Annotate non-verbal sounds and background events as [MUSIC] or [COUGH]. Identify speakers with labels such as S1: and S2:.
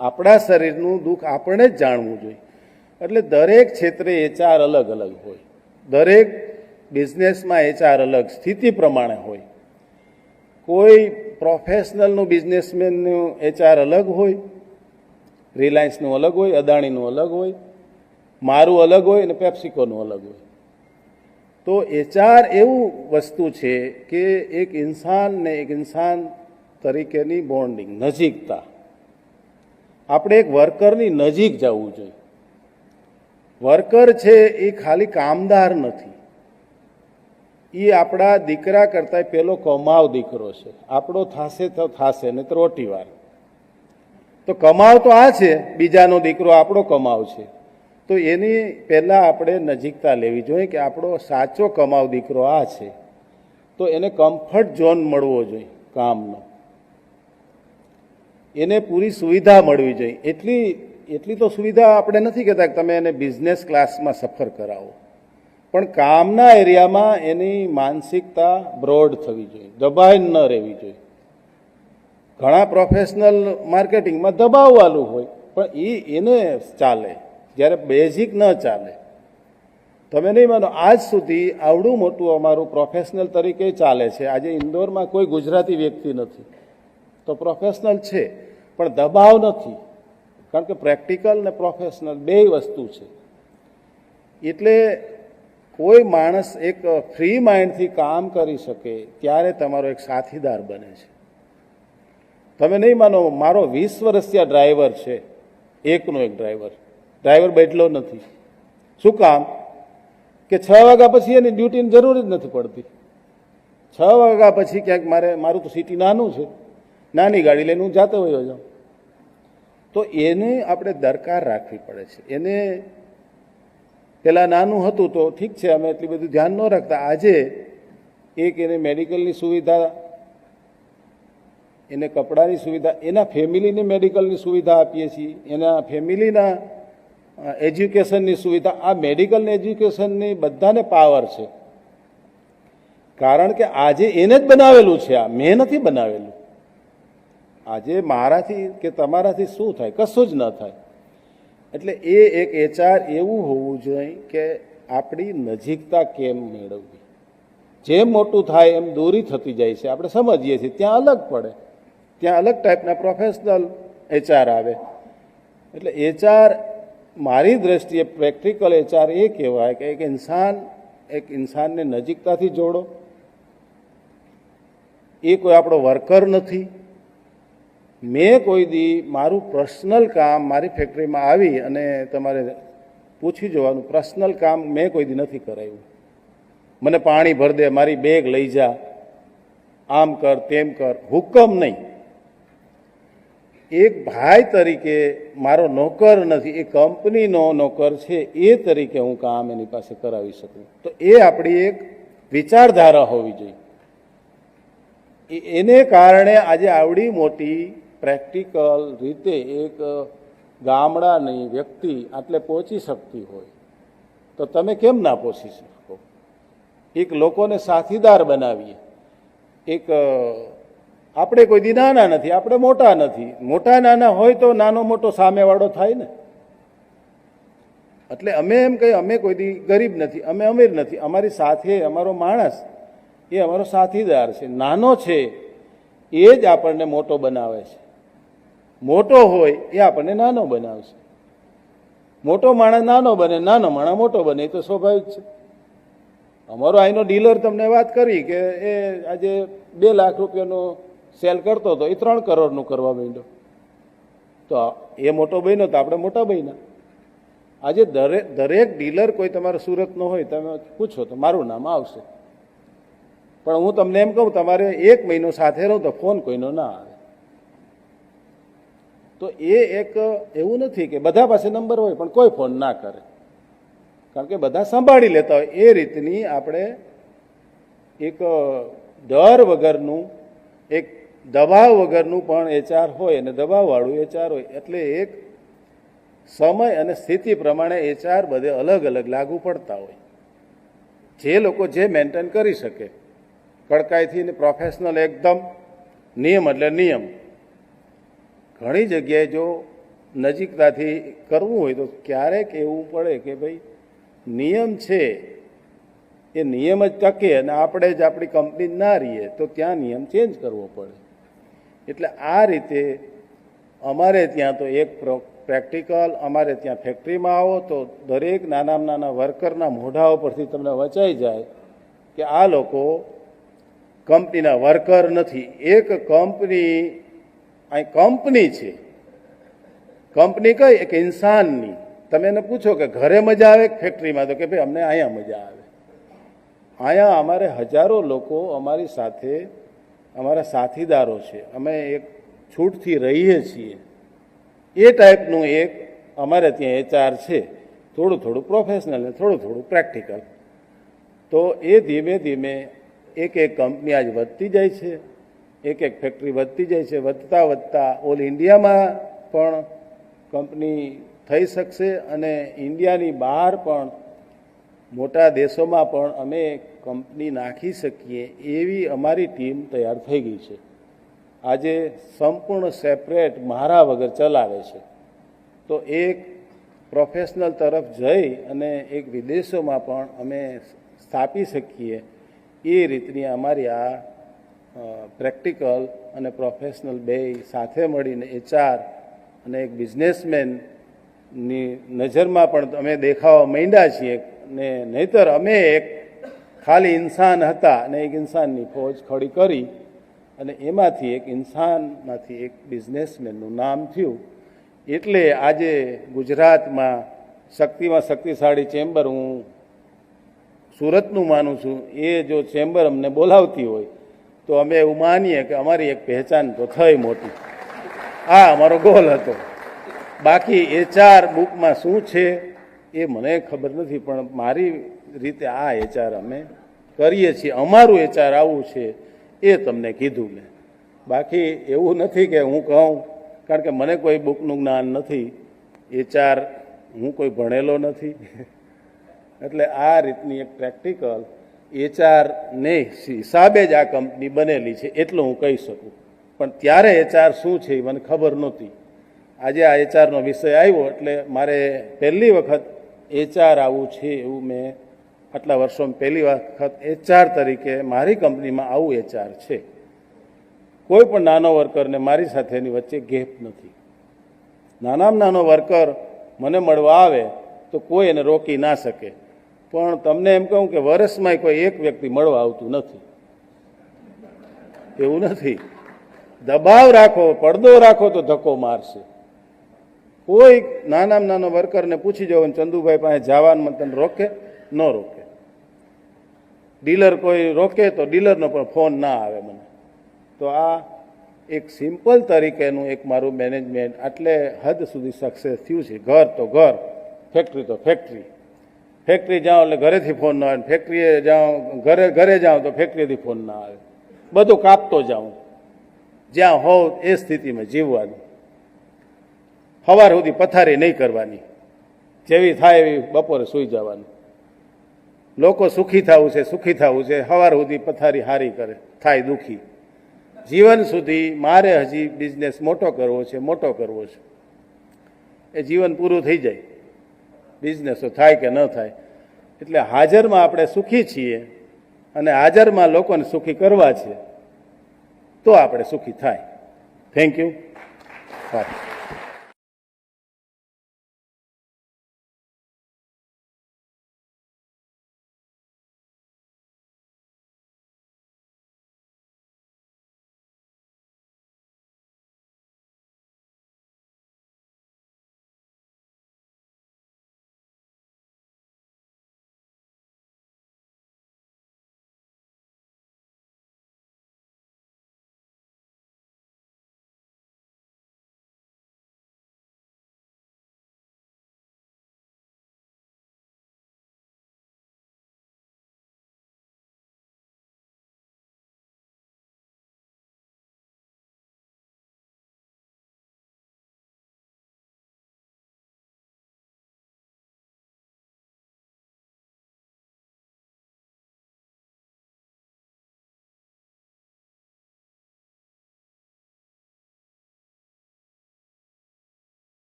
S1: આપણા શરીરનું દુઃખ આપણે જ જાણવું જોઈએ. એટલે દરેક ક્ષેત્રે એચઆર અલગ અલગ હોય. દરેક બિઝનેસમાં એચઆર અલગ સ્થિતિ પ્રમાણે હોય. કોઈ પ્રોફેશનલનું બિઝનેસમેનનું એચઆર અલગ હોય, રિલાયન્સનું અલગ હોય, અદાણીનું અલગ હોય, મારું અલગ હોય અને પેપ્સિકોનું અલગ હોય. તો એચઆર એવું વસ્તુ છે કે એક ઇન્સાન ને એક ઇન્સાન તરીકેની બોન્ડિંગ, નજીકતા આપણે એક વર્કરની નજીક જવું જોઈએ. વર્કર છે એ ખાલી કામદાર નથી. એ આપણા દીકરા કરતાં પેલો કમાવ દીકરો છે. આપણો થાશે તો થાશે ને તો રોટીવાર તો કમાવ તો આ છે, બીજાનો દીકરો આપણો કમાવ છે. તો એની પહેલાં આપણે નજીકતા લેવી જોઈએ કે આપણો સાચો કમાવ દીકરો આ છે. તો એને કમ્ફર્ટ ઝોન મળવો જોઈએ, કામનો. એને પૂરી સુવિધા મળવી જોઈએ. એટલી એટલી તો સુવિધા આપણે નથી કહેતા કે તમે એને બિઝનેસ ક્લાસમાં સફર કરાવો. પણ કામના એરિયામાં એની માનસિકતા બ્રોડ થવી જોઈએ. દબાઈ ન રહેવી જોઈએ. ઘણા પ્રોફેશનલ માર્કેટિંગમાં દબાવવાલું હોય, પણ એ એને ચાલે. જ્યારે બેઝિક ન ચાલે. તમે નહીં માનો, આજ સુધી આવડું મોટું અમારું પ્રોફેશનલ તરીકે ચાલે છે. આજે ઇન્દોરમાં કોઈ ગુજરાતી વ્યક્તિ નથી. તો પ્રોફેશનલ છે, પણ દબાવ નથી. કારણ કે પ્રેક્ટિકલ ને પ્રોફેશનલ બે વસ્તુ છે. એટલે કોઈ માણસ એક ફ્રી માઇન્ડથી કામ કરી શકે, ત્યારે તમારો એક સાથીદાર બને છે. તમે નહીં માનો, મારો વીસ વર્ષથી ડ્રાઈવર છે, એકનો એક ડ્રાઈવર ડ્રાઈવર બેઠલો નથી. શું કામ? કે છ વાગ્યા પછી એની ડ્યુટીની જરૂર જ નથી પડતી. છ વાગ્યા પછી ક્યાંક મારે, મારું તો સિટી નાનું છે. નાની ગાડી લઈને હું જાતે વયો જાઉં. તો એને આપણે દરકાર રાખવી પડે છે. એને પેલા નાનું હતું તો ઠીક છે, અમે એટલી બધું ધ્યાન ન રાખતા. આજે એક એને મેડિકલની સુવિધા, એને કપડાની સુવિધા, એના ફેમિલીની મેડિકલની સુવિધા આપીએ છીએ. એના ફેમિલીના એજ્યુકેશનની સુવિધા. આ મેડિકલ એજ્યુકેશનની બધાને પાવર છે. કારણ કે આજે એને જ બનાવેલું છે આ. મેં નથી બનાવેલું. આજે મારાથી કે તમારાથી શું થાય? કશું જ ન થાય. એટલે એ એક એચાર એવું હોવું જોઈએ કે આપણી નજીકતા કેમ મેળવવી? જેમ મોટું થાય એમ દૂરી થતી જાય છે. આપણે સમજીએ છીએ, ત્યાં અલગ પડે. ત્યાં અલગ ટાઈપના પ્રોફેશનલ એચઆર આવે. એટલે એચઆર મારી દ્રષ્ટિએ પ્રેક્ટિકલ એચઆર એ કહેવાય કે એક ઇન્સાન, એક ઇન્સાનને નજીકતાથી જોડો. એ કોઈ આપણો વર્કર નથી. મેં કોઈ દી મારું પર્સનલ કામ મારી ફેક્ટરીમાં આવી અને તમારે પૂછી જોવાનું પર્સનલ કામ મેં કોઈ દી નથી કરાવ્યું. મને પાણી ભર દે, મારી બેગ લઈ જા, આમ કર, તેમ કર, હુકમ નહીં. એક ભાઈ તરીકે મારો નોકર નથી, એ કંપનીનો નોકર છે, એ તરીકે હું કામ એની પાસે કરાવી શકું. તો એ આપણી એક વિચારધારા હોવી જોઈએ. એને કારણે આજે આવડી મોટી પ્રેક્ટિકલ રીતે એક ગામડાની વ્યક્તિ આટલે પહોંચી શકતી હોય, તો તમે કેમ ના પહોંચી શકો? એક લોકોને સાથીદાર બનાવીએ. એક આપણે કોઈ દી નાના નથી, આપણે મોટા નથી. મોટા નાના હોય તો નાનો મોટો સામેવાળો થાય ને. એટલે અમે એમ કહીએ, અમે કોઈ દી ગરીબ નથી, અમે અમીર નથી. અમારી સાથે અમારો માણસ એ અમારો સાથીદાર છે. નાનો છે, એ જ આપણને મોટો બનાવે છે. મોટો હોય એ આપણને નાનો બનાવશે. મોટો માણસ નાનો બને, નાનો માણસ મોટો બને, એ તો સ્વાભાવિક છે. અમારો અહીંનો ડીલર તમને વાત કરી કે એ આજે બે લાખ રૂપિયાનો સેલ કરતો હતો, એ ત્રણ કરોડનું કરવા માંડ્યો. તો એ મોટો બન્યો તો આપણે મોટા બન્યા. આજે દરેક દરેક ડીલર કોઈ તમારા સુરતનો હોય, તમે પૂછો તો મારું નામ આવશે. પણ હું તમને એમ કહું, તમારે એક મહિનો સાથે રહો તો ફોન કોઈનો ના આવે. તો એ એક એવું નથી કે બધા પાસે નંબર હોય પણ કોઈ ફોન ના કરે. કારણ કે બધા સંભાળી લેતા હોય. એ રીતની આપણે એક ડર વગરનું, એક દબાવ વગરનું પણ એચાર હોય અને દબાવવાળું એચાર હોય. એટલે એક સમય અને સ્થિતિ પ્રમાણે એચાર બધે અલગ અલગ લાગુ પડતા હોય. જે લોકો જે મેન્ટેન કરી શકે, કડકાઈથી પ્રોફેશનલ એકદમ, નિયમ એટલે નિયમ. ઘણી જગ્યાએ જો નજીકતાથી કરવું હોય તો ક્યારેક એવું પડે કે ભાઈ નિયમ છે, એ નિયમ જ ટકે અને આપણે જ આપણી કંપની ના રહીએ તો ત્યાં નિયમ ચેન્જ કરવો પડે. એટલે આ રીતે અમારે ત્યાં તો એક પ્રેક્ટિકલ, અમારે ત્યાં ફેક્ટરીમાં આવો તો દરેક નાનામાં નાના વર્કરના મોઢા ઉપરથી તમને વચાઈ જાય કે આ લોકો કંપનીના વર્કર નથી. એક કંપની અહીં કંપની છે. કંપની કઈ? એક ઇન્સાનની. તમે એને પૂછો કે ઘરે મજા આવે ફેક્ટરીમાં? તો કે ભાઈ, અમને અહીંયા મજા આવે. અહીંયા અમારે હજારો લોકો અમારી સાથે, અમારા સાથીદારો છે. અમે એક છૂટથી રહીએ છીએ. એ ટાઈપનું એક અમારે ત્યાં એચઆર છે. થોડું થોડું પ્રોફેશનલ ને થોડું થોડું પ્રેક્ટિકલ. તો એ ધીમે ધીમે એક એક કંપની આજ વધતી જાય છે. એક એક ફેક્ટરી વધતી જાય છે, વધતા વધતા. ઓલ ઇન્ડિયામાં પણ કંપની થઈ શકશે અને ઇન્ડિયાની બહાર પણ મોટા દેશોમાં પણ અમે કંપની નાખી શકીએ એવી અમારી ટીમ તૈયાર થઈ ગઈ છે. આજે સંપૂર્ણ સેપરેટ મારા વગર ચલાવે છે. તો એક પ્રોફેશનલ તરફ જઈ અને એક વિદેશોમાં પણ અમે સ્થાપી શકીએ એ રીતની અમારી આ પ્રેક્ટિકલ અને પ્રોફેશનલ બે સાથે મળીને એચઆર અને એક બિઝનેસમેનની નજરમાં પણ અમે દેખાવા માંડ્યા છીએ ને નહીતર અમે એક ખાલી ઇન્સાન હતા અને એક ઇન્સાનની ફોજ ખડી કરી અને એમાંથી એક ઇન્સાનમાંથી એક બિઝનેસમેનનું નામ થયું. એટલે આજે ગુજરાતમાં શક્તિમાં શક્તિશાળી ચેમ્બર હું સુરતનું માનું છું. એ જો ચેમ્બર અમને બોલાવતી હોય તો અમે એવું માનીએ કે અમારી એક પહેચાન તો થઈ મોટી. આ અમારો ગોલ હતો. બાકી એચઆર બુકમાં શું છે એ મને ખબર નથી, પણ મારી રીતે આ એચઆર અમે કરીએ છીએ. અમારું એચઆર આવું છે એ તમને કીધું મેં. બાકી એવું નથી કે હું કહું, કારણ કે મને કોઈ બુકનું જ્ઞાન નથી. એચઆર હું કોઈ ભણેલો નથી. [LAUGHS] એટલે આ રીતની એક પ્રેક્ટિકલ એચઆર ને હિસાબે જ આ કંપની બનેલી છે, એટલું હું કહી શકું. પણ ત્યારે એચઆર શું છે એ મને ખબર નહોતી. આજે આ એચઆરનો વિષય આવ્યો, એટલે મારે પહેલી વખત એચઆર આવું છે એવું મેં આટલા વર્ષોમાં પહેલી વખત એચઆર તરીકે મારી કંપનીમાં આવું એચઆર છે. કોઈ પણ નાનો વર્કરને મારી સાથેની વચ્ચે ગેપ નથી. નાનામાં નાનો વર્કર મને મળવા આવે તો કોઈ એને રોકી ના શકે. પણ તમને એમ કહું કે વર્ષમાં કોઈ એક વ્યક્તિ મળવા આવતું નથી. એવું નથી. દબાવ રાખો, પડદો રાખો તો ધક્કો મારશે. કોઈ નાનામાં નાનો વર્કરને પૂછી જવો ચંદુભાઈ પાસે જવાનું તને રોકે? ન રોકે. ડીલર કોઈ રોકે તો ડીલરનો પણ ફોન ના આવે મને. તો આ એક સિમ્પલ તરીકેનું એક મારું મેનેજમેન્ટ આટલે હદ સુધી સક્સેસ થયું છે. ઘર તો ઘર ફેક્ટરી તો ફેક્ટરી ફેક્ટરી જાઉં એટલે ઘરેથી ફોન ના આવે. ફેક્ટરીએ જાઉં ઘરે ઘરે જાઉં તો ફેક્ટરીથી ફોન ના આવે. બધું કાપતો જાઉં જ્યાં હોવ એ સ્થિતિમાં જીવવાનું. સવાર સુધી પથારી નહીં કરવાની. જેવી થાય એવી બપોરે સૂઈ જવાનું. લોકો સુખી થવું છે, સુખી થવું છે. સવાર સુધી પથારી હારી કરે, થાય દુઃખી. જીવન સુધી મારે હજી બિઝનેસ મોટો કરવો છે, મોટો કરવો છે. એ જીવન પૂરું થઈ જાય. બિઝનેસો થાય કે ન થાય. એટલે હાજરમાં આપણે સુખી છીએ અને હાજરમાં લોકોને સુખી કરવા છે, તો આપણે સુખી થાય. Thank you bye